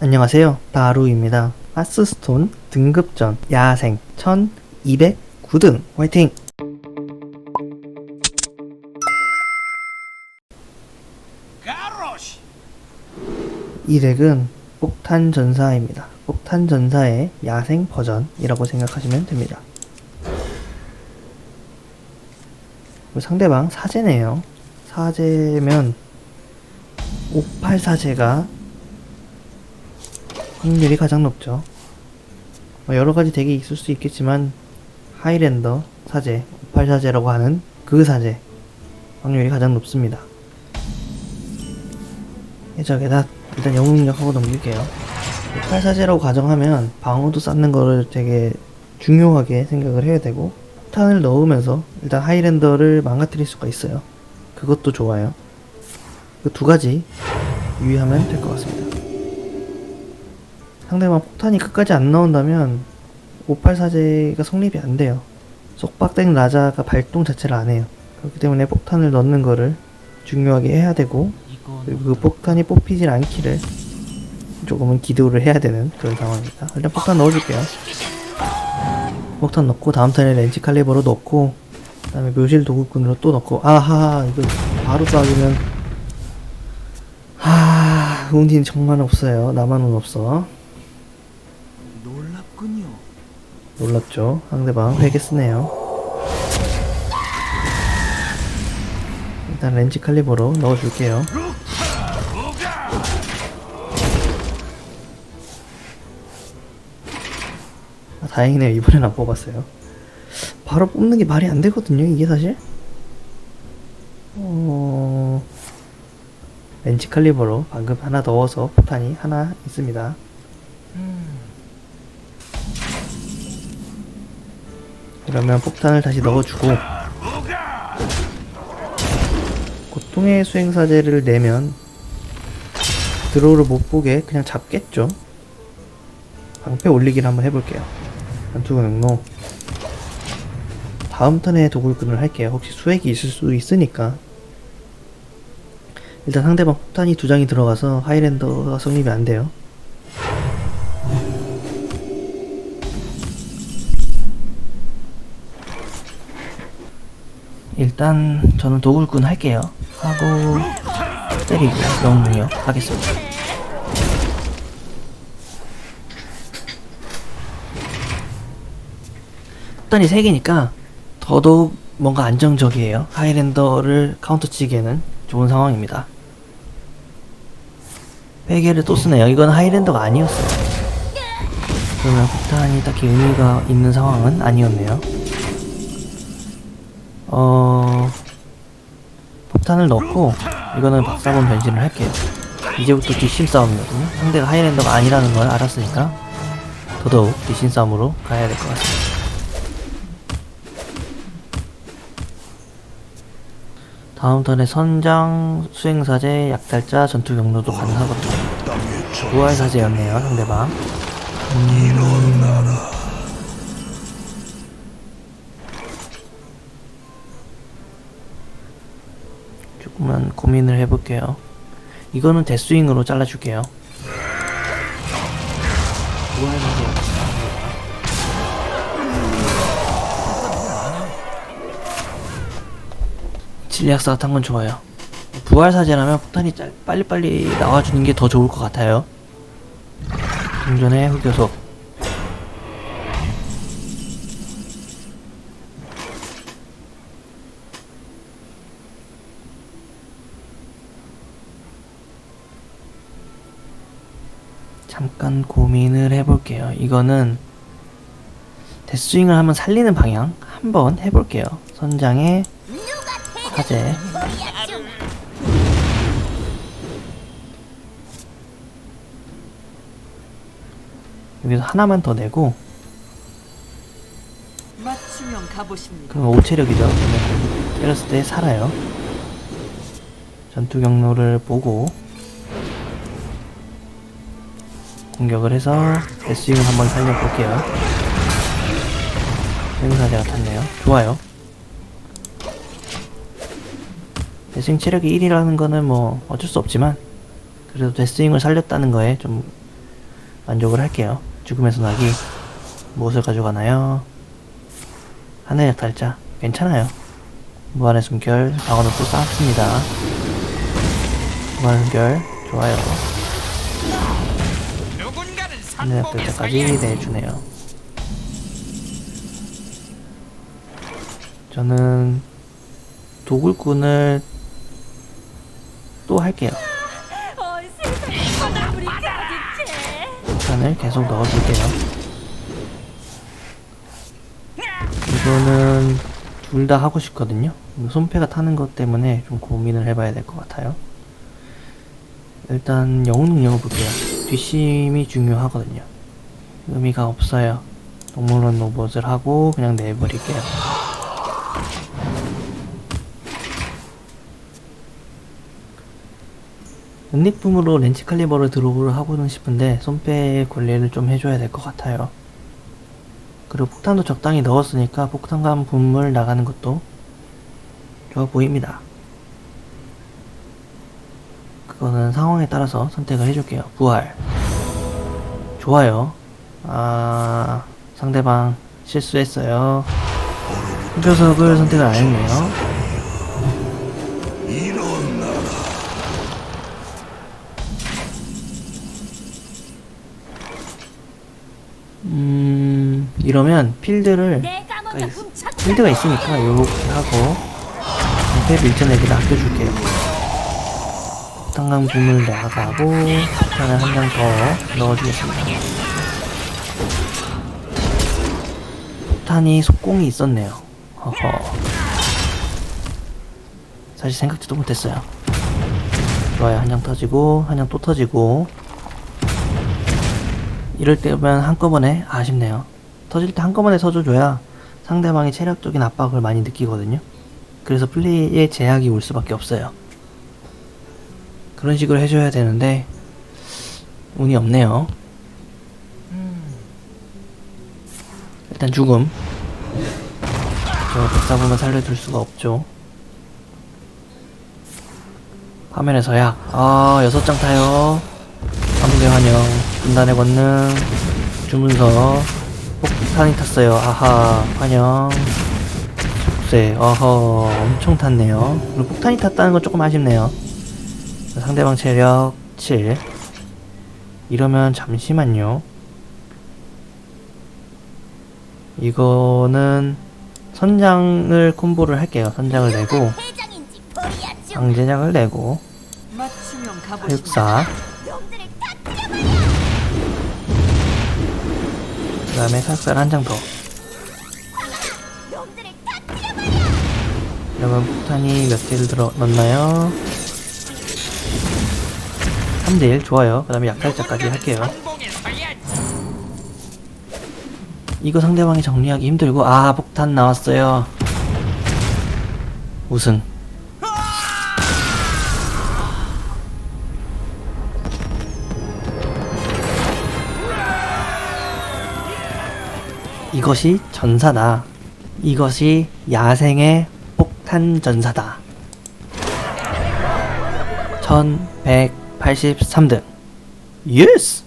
안녕하세요. 다루입니다. 하스스톤 등급전 야생 1209등 화이팅! 이 덱은 폭탄 전사입니다. 폭탄 전사의 야생 버전이라고 생각하시면 됩니다. 상대방 사제네요. 사제면 58 사제가 확률이 가장 높죠. 뭐 여러 가지 덱이 있을 수 있겠지만 하이랜더 사제, 58 사제라고 하는 그 사제 확률이 가장 높습니다. 해적에다 일단 영웅 능력하고 넘길게요. 58 사제라고 가정하면 방어도 쌓는 거를 되게 중요하게 생각을 해야 되고 폭탄을 넣으면서 일단 하이랜더를 망가뜨릴 수가 있어요. 그것도 좋아요. 그 두 가지 유의하면 될 것 같습니다. 상대방 폭탄이 끝까지 안 나온다면 58 사제가 성립이 안 돼요. 속박된 라자가 발동 자체를 안 해요. 그렇기 때문에 폭탄을 넣는 거를 중요하게 해야 되고 그리고 그 폭탄이 뽑히질 않기를 조금은 기도를 해야 되는 그런 상황입니다. 일단 폭탄 넣어줄게요. 폭탄 넣고 다음 턴에 렌치 칼리버로 넣고 그 다음에 묘실 도구꾼으로 또 넣고 아하 이거 바로 쏴주면 하 운이 정말 없어요. 나만 운 없어. 놀랍군요. 놀랍죠. 상대방 회개 쓰네요. 일단 렌치 칼리버로 넣어줄게요. 아, 다행이네요. 이번엔 안 뽑았어요. 바로 뽑는 게 말이 안 되거든요. 이게 사실. 어... 렌치 칼리버로 방금 하나 넣어서 폭탄이 하나 있습니다. 이러면 폭탄을 다시 넣어주고 고통의 수행사제를 내면 드로우를 못 보게 그냥 잡겠죠? 방패 올리기를 한번 해볼게요. 전투 능로 다음 턴에 도굴꾼을 할게요. 혹시 수액이 있을 수 있으니까. 일단 상대방 폭탄이 두 장이 들어가서 하이랜더가 성립이 안 돼요 일단 저는 도굴꾼 할게요. 하고 때리고 영웅이요 하겠습니다. 폭탄이 3개니까 더더욱 뭔가 안정적이에요. 하이랜더를 카운터 치기에는 좋은 상황입니다. 3개를 또 쓰네요. 이건 하이랜더가 아니었어요. 그러면 폭탄이 딱히 의미가 있는 상황은 아니었네요. 어 폭탄을 넣고 이거는 박사본 변신을 할게요. 이제부터 뒷심 싸움이거든요. 상대가 하이랜더가 아니라는 걸 알았으니까 더더욱 뒷심 싸움으로 가야 될 것 같습니다. 다음 턴에 선장, 수행사제, 약탈자, 전투 경로도 가능하거든요. 부활사제였네요, 상대방. 조 금만 고민을 해볼게요. 이거는 데스윙으로 잘라줄게요. 진리학사가 탄건 좋아요. 부활사제라면 폭탄이 짤, 빨리빨리 나와주는 게 더 좋을 것 같아요. 동전의 흑요소. 잠깐 고민을 해볼게요. 이거는 데스윙을 한번 살리는 방향 한번 해볼게요. 선장의 사제 여기서 하나만 더 내고. 그럼 5체력이죠. 그러면 때렸을 때 살아요. 전투 경로를 보고 공격을 해서 데스윙을 한번 살려볼게요. 행사제가 탔네요. 좋아요. 데스윙 체력이 1이라는 거는 뭐 어쩔 수 없지만 그래도 데스윙을 살렸다는 거에 좀 만족을 할게요. 죽음의 소나기 무엇을 가져가나요? 하늘 약탈자 괜찮아요. 무한의 숨결 방어도 또 쌓았습니다. 무한의 숨결 좋아요. 상봉에 약탈자까지 서야 내주네요. 저는 도굴꾼을 또 할게요. 폭탄을 계속 넣어줄게요. 이거는 둘 다 하고 싶거든요. 손패가 타는 것 때문에 좀 고민을 해봐야 될 것 같아요. 일단 영웅 능력을 볼게요. 뒷심이 중요하거든요. 의미가 없어요. 동물원 로봇을 하고 그냥 내버릴게요. 은닉품으로 렌치 칼리버를 드롭을 하고는 싶은데 손빼 관리를 좀 해줘야 될 것 같아요. 그리고 폭탄도 적당히 넣었으니까 폭탄감 분물 나가는 것도 좋아 보입니다. 그거는 상황에 따라서 선택을 해줄게요. 부활. 좋아요. 아, 상대방 실수했어요. 흑표석을 선택을 안 했네요. 음, 이러면 필드를 그러니까. 필드가 있으니까 요렇게 하고 방패 밀전에게 낚여줄게요. 탄강 붐을 나가고 폭탄을 한 장 더 넣어주겠습니다. 폭탄이 속공이 있었네요. 허허. 사실 생각지도 못했어요. 좋아요. 한 장 터지고 한 장 또 터지고 이럴 때면 한꺼번에 아쉽네요. 터질 때 한꺼번에 터져줘야 상대방이 체력적인 압박을 많이 느끼거든요. 그래서 플레이에 제약이 올 수밖에 없어요. 그런 식으로 해줘야 되는데 운이 없네요. 일단 죽음. 저 백사부만 살려둘 수가 없죠. 화면에서 약. 아 여섯 장 타요. 함대 환영. 분단의 권능. 주문서. 폭탄이 탔어요. 아하. 환영. 속세. 어허. 엄청 탔네요. 그리고 폭탄이 탔다는 건 조금 아쉽네요. 상대방 체력 7. 이러면 잠시만요. 이거는 선장을 콤보를 할게요. 선장을 내고. 강제장을 내고. 사육사. 그 다음에 사육사를 한 장 더. 그러면 폭탄이 몇 개를 들어 넣나요? 3대1 좋아요. 그 다음에 약탈자까지 할게요. 이거 상대방이 정리하기 힘들고 아 폭탄 나왔어요. 우승. 이것이 전사다. 이것이 야생의 폭탄 전사다. 1183등. 예스!